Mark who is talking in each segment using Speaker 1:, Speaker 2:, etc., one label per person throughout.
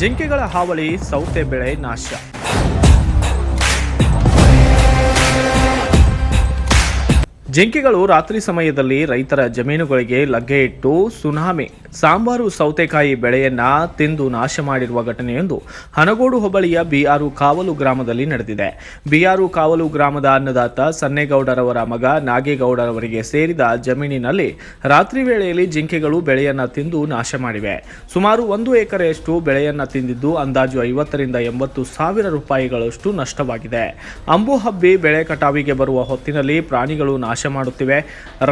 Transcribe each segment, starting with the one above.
Speaker 1: ಜಿಂಕೆಗಳ ಹಾವಳಿ ಸೌತೆ ಬೆಳೆ ನಾಶ. ಜಿಂಕೆಗಳು ರಾತ್ರಿ ಸಮಯದಲ್ಲಿ ರೈತರ ಜಮೀನುಗಳಿಗೆ ಲಗ್ಗೆ ಇಟ್ಟು ಸುನಾಮಿ. ಸಾಂಬಾರು ಸೌತೆಕಾಯಿ ಬೆಳೆಯನ್ನ ತಿಂದು ನಾಶ ಮಾಡಿರುವ ಘಟನೆಯೊಂದು ಹನಗೋಡು ಹೋಬಳಿಯ ಬಿಆರು ಕಾವಲು ಗ್ರಾಮದಲ್ಲಿ ನಡೆದಿದೆ. ಬಿಆರು ಕಾವಲು ಗ್ರಾಮದ ಅನ್ನದಾತ ಸನ್ನೇಗೌಡರವರ ಮಗ ನಾಗೇಗೌಡರವರಿಗೆ ಸೇರಿದ ಜಮೀನಿನಲ್ಲಿ ರಾತ್ರಿ ವೇಳೆಯಲ್ಲಿ ಜಿಂಕೆಗಳು ಬೆಳೆಯನ್ನ ತಿಂದು ನಾಶ ಮಾಡಿವೆ. ಸುಮಾರು ಒಂದು ಎಕರೆಯಷ್ಟು ಬೆಳೆಯನ್ನ ತಿಂದಿದ್ದು ಅಂದಾಜು ಐವತ್ತರಿಂದ ಎಂಬತ್ತು ಸಾವಿರ ರೂಪಾಯಿಗಳಷ್ಟು ನಷ್ಟವಾಗಿದೆ. ಅಂಬು ಹಬ್ಬಿ ಬೆಳೆ ಕಟಾವಿಗೆ ಬರುವ ಹೊತ್ತಿನಲ್ಲಿ ಪ್ರಾಣಿಗಳು ನಾಶ ಮಾಡುತ್ತಿವೆ.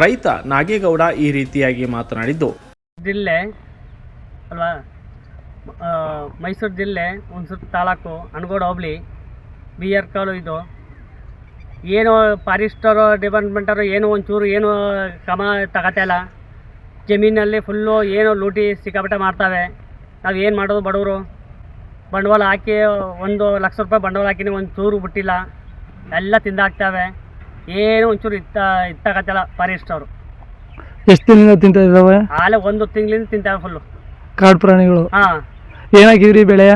Speaker 1: ರೈತ ನಾಗೇಗೌಡ ಈ ರೀತಿಯಾಗಿ ಮಾತನಾಡಿದ್ದು.
Speaker 2: ಜಿಲ್ಲೆ ಅಲ್ವಾ? ಮೈಸೂರು ಜಿಲ್ಲೆ ಹುಣಸೂರು ತಾಲೂಕು ಅನಗೋಡು ಹೋಬ್ಳಿ ಬಿ ಆರ್ ಕಾಲು ಇದು. ಏನು ಫಾರೆಸ್ಟರು, ಡಿಪಾರ್ಟ್ಮೆಂಟರು ಏನು ಒಂಚೂರು ಏನು ಕ್ರಮ ತಗೋತಾಯಿಲ್ಲ ಜಮೀನಲ್ಲಿ ಫುಲ್ಲು ಏನು ಲೂಟಿ ಸಿಕ್ಕಾಪಟ್ಟೆ ಮಾಡ್ತಾವೆ ನಾವು ಏನು ಮಾಡೋದು ಬಡವರು? ಬಂಡವಾಳ ಹಾಕಿ ಒಂದು ಲಕ್ಷ ರೂಪಾಯಿ ಬಂಡವಾಳ ಹಾಕಿನಿ ಒಂದು ಚೂರು ಬಿಟ್ಟಿಲ್ಲ. ಎಲ್ಲ ತಿಂದಾಕ್ತಾವೆ. ಏನು ಒಂಚೂರು ಇತ್ತ ಇತ್ತಾಗತ್ತಲ್ಲ ಫಾರೆಸ್ಟ್ ಅವರು.
Speaker 3: ಎಷ್ಟು ದಿನದಿಂದ ತಿಂತಾ ಇದ್ದಾವೆ
Speaker 2: ಆಲೆ ಒಂದು ತಿಂಗಳಿಂದ ತಿಂತಾವೆ ಫುಲ್ಲು
Speaker 3: ಕಾಡು ಪ್ರಾಣಿಗಳು?
Speaker 2: ಹಾಂ.
Speaker 3: ಏನಾಗಿದ್ರಿ ಬೆಳೆಯ?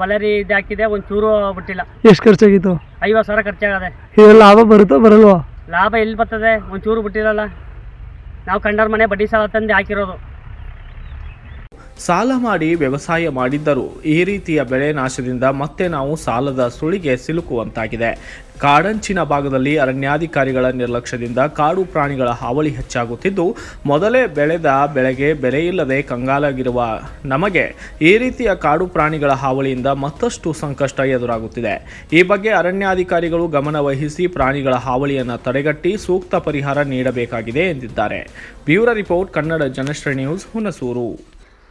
Speaker 2: ಬಲರಿ ಇದು ಹಾಕಿದೆ ಒಂಚೂರು ಚೂರು ಬಿಟ್ಟಿಲ್ಲ.
Speaker 3: ಎಷ್ಟು ಖರ್ಚಾಗಿತ್ತು?
Speaker 2: ಐವತ್ತು ಸಾವಿರ ಖರ್ಚಾಗದೆ.
Speaker 3: ಇದ್ರಲ್ಲಿ ಲಾಭ ಬರುತ್ತೋ ಬರಲ್ವಾ?
Speaker 2: ಲಾಭ ಎಲ್ಲಿ ಬರ್ತದೆ? ಒಂಚೂರು ಚೂರು ಬಿಟ್ಟಿರಲ್ಲ. ನಾವು ಕಂಡವ್ರ ಮನೆ ಬಡ್ಡಿ ಸಾಲ ತಂದು ಹಾಕಿರೋದು.
Speaker 1: ಸಾಲ ಮಾಡಿ ವ್ಯವಸಾಯ ಮಾಡಿದ್ದರೂ. ಈ ರೀತಿಯ ಬೆಳೆ ನಾಶದಿಂದ ಮತ್ತೆ ನಾವು ಸಾಲದ ಸುಳಿಗೆ ಸಿಲುಕುವಂತಾಗಿದೆ. ಕಾಡಂಚಿನ ಭಾಗದಲ್ಲಿ ಅರಣ್ಯಾಧಿಕಾರಿಗಳ ನಿರ್ಲಕ್ಷ್ಯದಿಂದ ಕಾಡು ಪ್ರಾಣಿಗಳ ಹಾವಳಿ ಹೆಚ್ಚಾಗುತ್ತಿದ್ದು, ಮೊದಲೇ ಬೆಳೆದ ಬೆಳೆಗೆ ಬೆಲೆಯಿಲ್ಲದೆ ಕಂಗಾಲಾಗಿರುವ ನಮಗೆ ಈ ರೀತಿಯ ಕಾಡು ಪ್ರಾಣಿಗಳ ಹಾವಳಿಯಿಂದ ಮತ್ತಷ್ಟು ಸಂಕಷ್ಟ ಎದುರಾಗುತ್ತಿದೆ. ಈ ಬಗ್ಗೆ ಅರಣ್ಯಾಧಿಕಾರಿಗಳು ಗಮನವಹಿಸಿ ಪ್ರಾಣಿಗಳ ಹಾವಳಿಯನ್ನು ತಡೆಗಟ್ಟಿ ಸೂಕ್ತ ಪರಿಹಾರ ನೀಡಬೇಕಾಗಿದೆ ಎಂದಿದ್ದಾರೆ. Bureau report, Kannada Janashri news Hunsur.